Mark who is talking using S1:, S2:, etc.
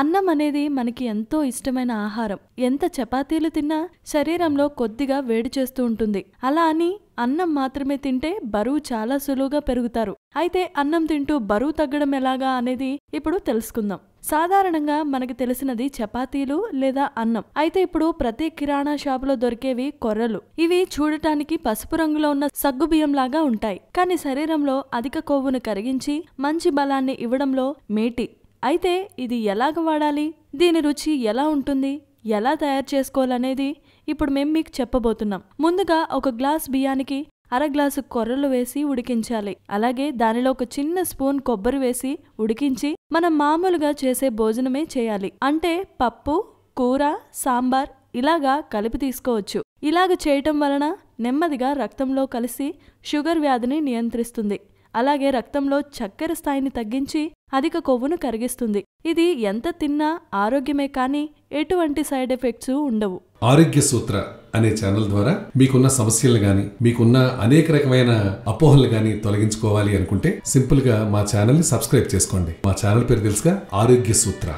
S1: అన్నం అనేది మనకి ఎంతో ఇష్టమైన ఆహారం. ఎంత చపాతీలు తిన్నా శరీరంలో కొద్దిగా వేడి చేస్తూ ఉంటుంది. అలా అని అన్నం మాత్రమే తింటే బరువు చాలా సులువుగా పెరుగుతారు. అయితే అన్నం తింటూ బరువు తగ్గడం ఎలాగా అనేది ఇప్పుడు తెలుసుకుందాం. సాధారణంగా మనకి తెలిసినది చపాతీలు లేదా అన్నం. అయితే ఇప్పుడు ప్రతి కిరాణా షాపులో దొరికేవి కొర్రలు. ఇవి చూడటానికి పసుపు రంగులో ఉన్న సగ్గుబియ్యం లాగా ఉంటాయి. కానీ శరీరంలో అధిక కొవ్వును కరిగించి మంచి బలాన్ని ఇవ్వడంలో మేటి అయితే ఇది ఎలాగ వాడాలి? దీని రుచి ఎలా ఉంటుంది? ఎలా తయారు చేసుకోవాలనేది ఇప్పుడు మేము మీకు చెప్పబోతున్నాం. ముందుగా ఒక గ్లాస్ బియ్యానికి అర గ్లాసు కొర్రలు వేసి ఉడికించాలి. అలాగే దానిలో ఒక చిన్న స్పూన్ కొబ్బరి వేసి ఉడికించి మనం మామూలుగా చేసే భోజనమే చేయాలి. అంటే పప్పు కూర సాంబార్ ఇలాగా కలిపి తీసుకోవచ్చు. ఇలాగ చేయటం వలన నెమ్మదిగా రక్తంలో కలిసి షుగర్ వ్యాధిని నియంత్రిస్తుంది. అలాగే రక్తంలో చక్కెర స్థాయిని తగ్గించి అధిక కొవ్వును కరిగిస్తుంది. ఇది ఎంత తిన్నా ఆరోగ్యమే కానీ ఎటువంటి సైడ్ ఎఫెక్ట్స్ ఉండవు.
S2: ఆరోగ్య సూత్ర అనే ఛానల్ ద్వారా మీకున్న సమస్యలు గాని మీకున్న అనేక రకమైన అపోహలు గాని తొలగించుకోవాలి అనుకుంటే సింపుల్గా మా ఛానల్ని సబ్స్క్రైబ్ చేసుకోండి. మా ఛానల్ పేరు తెలుసుగా ఆరోగ్య సూత్ర.